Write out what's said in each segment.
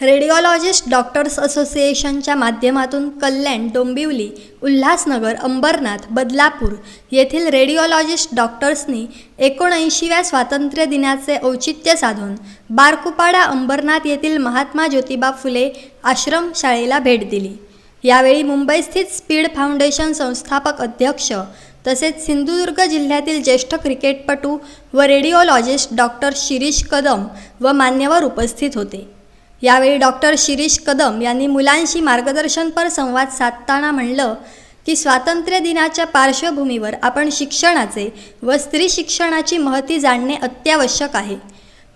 Radiologist doctors असोसिएशनच्या माध्यमातून कल्याण डोंबिवली उल्हासनगर अंबरनाथ बदलापूर येथील रेडिओलॉजिस्ट डॉक्टर्सनी एकोणऐंशीव्या स्वातंत्र्य दिनाचे औचित्य साधून बारकुपाडा अंबरनाथ येथील महात्मा ज्योतिबा फुले आश्रमशाळेला भेट दिली. यावेळी मुंबईस्थित स्पीड फाउंडेशन संस्थापक अध्यक्ष तसेच सिंधुदुर्ग जिल्ह्यातील ज्येष्ठ क्रिकेटपटू व रेडिओलॉजिस्ट डॉक्टर शिरीष कदम व मान्यवर उपस्थित होते. यावेळी डॉक्टर शिरीष कदम यांनी मुलांशी मार्गदर्शनपर संवाद साधताना म्हणलं की स्वातंत्र्य दिनाच्या पार्श्वभूमीवर आपण शिक्षणाचे व स्त्री शिक्षणाची महती जाणणे अत्यावश्यक आहे.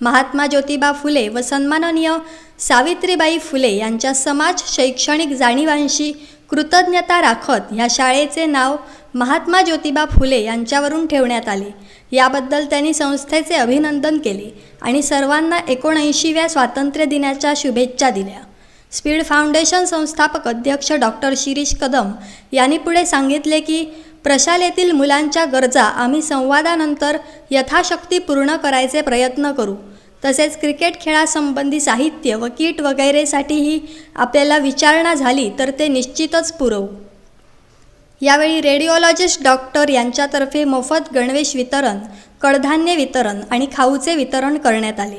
महात्मा ज्योतिबा फुले व सन्माननीय सावित्रीबाई फुले यांच्या समाज शैक्षणिक जाणीवांशी कृतज्ञता राखत ह्या शाळेचे नाव महात्मा ज्योतिबा फुले यांच्यावरून ठेवण्यात आले. याबद्दल त्यांनी संस्थेचे अभिनंदन केले आणि सर्वांना एकोणऐंशीव्या स्वातंत्र्य दिनाच्या शुभेच्छा दिल्या. स्पीड फाउंडेशन संस्थापक अध्यक्ष डॉक्टर शिरीष कदम यांनी पुढे सांगितले की प्रशालेतील मुलांच्या गरजा आम्ही संवादानंतर यथाशक्ती पूर्ण करायचे प्रयत्न करू. तसेच क्रिकेट खेळासंबंधी साहित्य व किट वगैरेसाठीही आपल्याला विचारणा झाली तर ते निश्चितच पुरवू. यावेळी रेडिओलॉजिस्ट डॉक्टर यांच्यातर्फे मोफत गणवेश वितरण कडधान्य वितरण आणि खाऊचे वितरण करण्यात आले.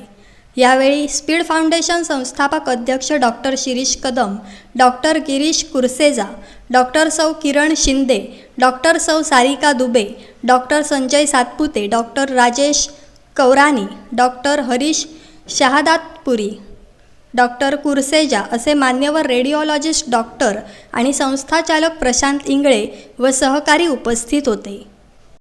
यावेळी स्पीड फाउंडेशन संस्थापक अध्यक्ष doctor Shirish Kadam doctor Girish Kurseja doctor सौ किरण शिंदे डॉक्टर सौ Sarika Dubey doctor Sanjay Satpute doctor Rajesh Kaurani doctor Harish Shahadatpuri doctor Kurseja असे मान्यवर रेडिओलॉजिस्ट डॉक्टर आणि संस्थाचालक प्रशांत इंगळे व सहकारी उपस्थित होते.